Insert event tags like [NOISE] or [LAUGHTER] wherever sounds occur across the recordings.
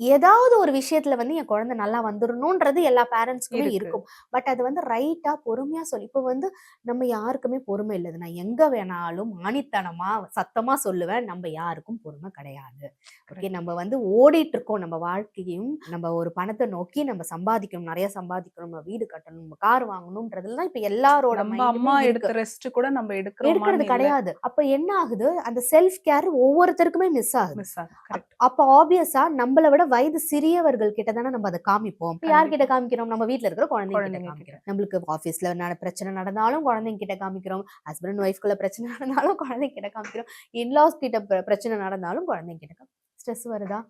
ஏதாவது ஒரு விஷயத்துல வந்து என் குழந்தை நல்லா வந்துடணும்ன்றது எல்லா பேரண்ட்ஸ்க்குமே இருக்கு. இருக்கும். பட் அது வந்து ரைட்டா பொறுமையா சொல்லி இப்போ வந்து நம்ம யாருக்குமே பொறுமை இல்லது நான் எங்க வேணாலும் ஆணித்தனமா சத்தமா சொல்லுவேன். நம்ம யாருக்கும் பொறுமை கிடையாது. ஓகே நம்ம வந்து ஓடிட்டு இருக்கோம் நம்ம வாழ்க்கையும் நம்ம ஒரு பணத்தை நோக்கி நம்ம சம்பாதிக்கணும். நிறைய சம்பாதிக்கணும். நம்ம வீடு கட்டணும். நம்ம கார் வாங்கணும்ன்றதுல தான் இப்ப எல்லாரோட அம்மா. எடுத்த ரெஸ்ட் கூட நம்ம எடுக்கிறது எடுக்கிறோம் கிடையாது. அப்ப என்ன ஆகுது? அந்த செல்ஃப் கேர் ஒவ்வொருத்தருக்குமே மிஸ் ஆகுது. மிஸ் ஆகுது. கரெக்ட் அப்ப ஆப்வியஸா நம்மளை விட வயது சிறியவர்கள் கிட்ட தானே நம்ம அதை காமிப்போம். யார்கிட்ட காமிக்கிறோம்? நம்ம வீட்ல இருக்கிற குழந்தைங்க காமிக்கிறோம். நம்மளுக்கு ஆபீஸ்ல நட பிரச்சனை நடந்தாலும் குழந்தைங்க கிட்ட காமிக்கிறோம். ஹஸ்பண்ட் ஒய்ஃப்குள்ள பிரச்சனை நடந்தாலும் குழந்தைங்க கிட்ட காமிக்கிறோம். இன்லாஸ் கிட்ட பிர- பிரச்சனை நடந்தாலும் குழந்தைங்க கிட்ட ஸ்ட்ரெஸ் வருதா?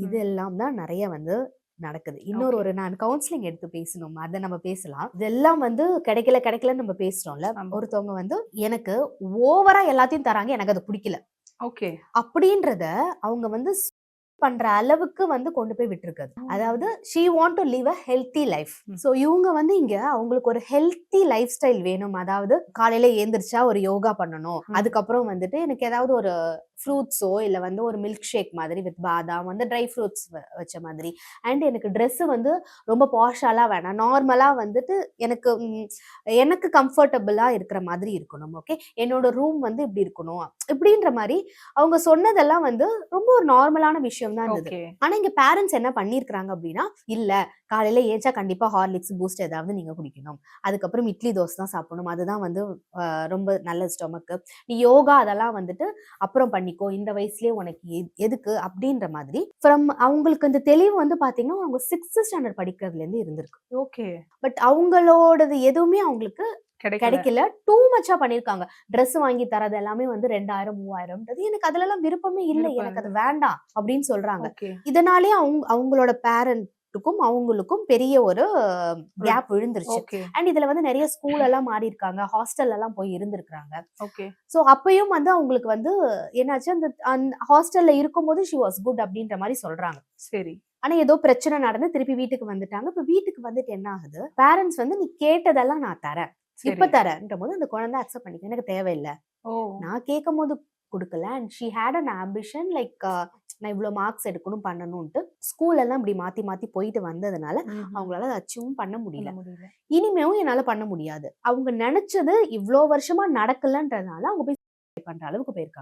இது எல்லாம் தான் நிறைய வந்து நடக்குது. இன்னொரு. ஒரு நான் கவுன்சிலிங் எடுத்து பேசணும். அதை நம்ம பேசலாம். இதெல்லாம் வந்து கிடைக்கல கிடைக்கலன்னு நம்ம பேசுறோம்ல. ஒருத்தவங்க வந்து எனக்கு ஓவரா எல்லாத்தையும் தராங்க. எனக்கு அது பிடிக்கல. ஓகே அப்படின்றத அவங்க வந்து பண்ற அளவுக்கு வந்து கொண்டு போய் விட்டுருக்காது. அதாவது she want to live a healthy life. So இவங்க வந்து இங்க அவங்களுக்கு ஒரு ஹெல்த்தி லைஃப் ஸ்டைல் வேணும். அதாவது காலையில ஏந்திரிச்சா ஒரு யோகா பண்ணணும். அதுக்கப்புறம் வந்துட்டு எனக்கு ஏதாவது ஒரு ஃப்ரூட்ஸோ இல்ல வந்து ஒரு மில்க் ஷேக் மாதிரி வித் பாதாம் வந்து ட்ரை ஃப்ரூட்ஸ் வச்ச மாதிரி. அண்ட் எனக்கு Dress வந்து ரொம்ப பாஷாலாம் வேணாம். நார்மலா வந்துட்டு எனக்கு எனக்கு கம்ஃபர்டபுளா இருக்கிற மாதிரி இருக்கணும் ஓகே என்னோட ரூம் வந்து இப்படி இருக்கணும். இப்படின்ற மாதிரி அவங்க சொன்னதெல்லாம் வந்து ரொம்ப ஒரு நார்மலான விஷயம் தான் இருந்தது ஆனா இங்க பேரண்ட்ஸ் என்ன பண்ணிருக்காங்க அப்படின்னா இல்ல காலையில ஏச்சா கண்டிப்பா ஹார்லிக்ஸ் பூஸ்ட் ஏதாவது நீங்க குடிக்கணும். அதுக்கப்புறம் இட்லி தோசை தான் சாப்பிடணும். அதுதான் வந்து ரொம்ப நல்ல ஸ்டொமக்கு நீ யோகா அதெல்லாம் வந்துட்டு அப்புறம் பண்ணிக்கோ. இந்த வயசுலயே உனக்கு எது- எதுக்கு? அப்படின்ற மாதிரி ஃப்ரம் அவங்களுக்கு இந்த தெளிவு வந்து பாத்தீங்கன்னா அவங்க சிக்ஸ்த் ஸ்டாண்டர்ட் படிக்கிறதுல இருந்து இருந்திருக்கு. ஓகே. பட் அவங்களோடது எதுவுமே அவங்களுக்கு கிடைக்கல. டூ மச்சா பண்ணிருக்காங்க. Dress வாங்கி தரது எல்லாமே வந்து ரெண்டாயிரம் மூவாயிரம்ன்றது எனக்கு அதுல எல்லாம் விருப்பமே இல்லை. எனக்கு அது வேண்டாம் அப்படின்னு சொல்றாங்க. இதனாலே அவங்க அவங்களோட பேரண்ட்டுக்கும் அவங்களுக்கும் பெரிய ஒரு கேப் விழுந்துருச்சு. அண்ட் இதுல வந்து நிறைய ஸ்கூல் எல்லாம் மாறி இருக்காங்க ஹாஸ்டல் எல்லாம் போய் இருந்திருக்காங்க சோ அப்பயும் வந்து அவங்களுக்கு வந்து என்னாச்சு? அந்த அந்த ஹாஸ்டல்ல இருக்கும்போது ஷி வாஸ் குட் அப்படின்ற மாதிரி சொல்றாங்க. சரி. ஆனா ஏதோ பிரச்சனை நடந்து திருப்பி வீட்டுக்கு வந்துட்டாங்க. இப்ப வீட்டுக்கு வந்துட்டு என்ன ஆகுது? பேரண்ட்ஸ் வந்து நீ கேட்டதெல்லாம் நான் தரேன். இப்ப தரேன்ற போது அந்த குழந்தை அக்செப்ட் பண்ணிக்க எனக்கு தேவையில்லை. ஓ! நான் கேட்கும் போது கொடுக்கல and she had an ambition like நான் இவ்வளோ மார்க்ஸ் எடுக்கணும் பண்ணணும்ட்டு ஸ்கூல் எல்லாம் இப்படி மாத்தி மாத்தி போயிட்டு வந்ததுனால. அவங்களால அதை அச்சீவும் பண்ண முடியல. இனிமேவும் என்னால பண்ண முடியாது. அவங்க நினைச்சது இவ்வளோ வருஷமா நடக்கலன்றதுனால அவங்க போய் [LAUGHS] பண்ற அளவுக்கு போயிருக்காங்க.